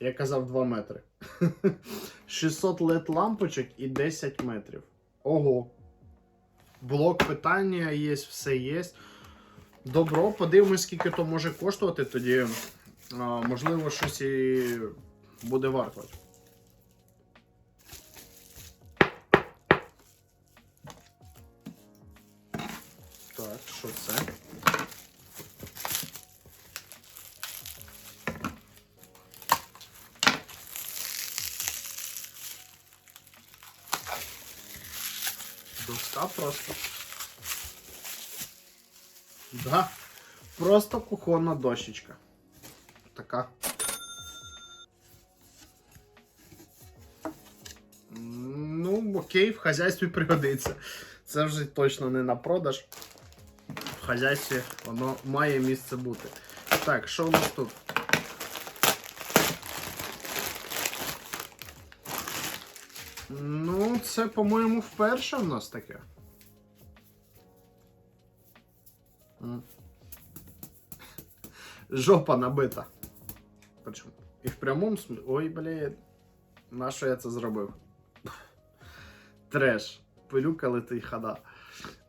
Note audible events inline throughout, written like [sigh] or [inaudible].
Я казав 2 метри. [laughs] 600 LED лампочок і 10 метрів. Ого. Блок питання є, все є. Добро, подивимось, скільки то може коштувати, тоді а, можливо щось і буде вартувати. Так, що це? Доска просто. Да. Просто кухонна дощечка. Така. Ну, окей, в хазяйстві пригодиться. Це вже точно не на продаж. В хазяйстві воно має місце бути. Так, що у нас тут? Ну, це, по-моєму, вперше в нас таке. Жопа набита. Причому. І в прямому смислі. Ой, блін. На що я це зробив? Треш. Пилюка летить хада.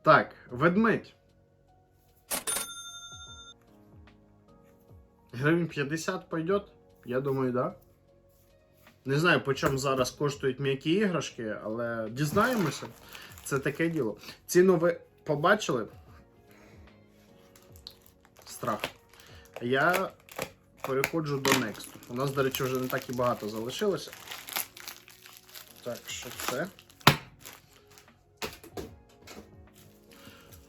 Так, ведмедь. Гривень 50 пойдет? Я думаю, да. Не знаю, по чому зараз коштують м'які іграшки, але дізнаємося. Це таке діло. Ціну ви побачили? Страх. Я переходжу до Next. У нас, до речі, вже не так і багато залишилося. Так, що це?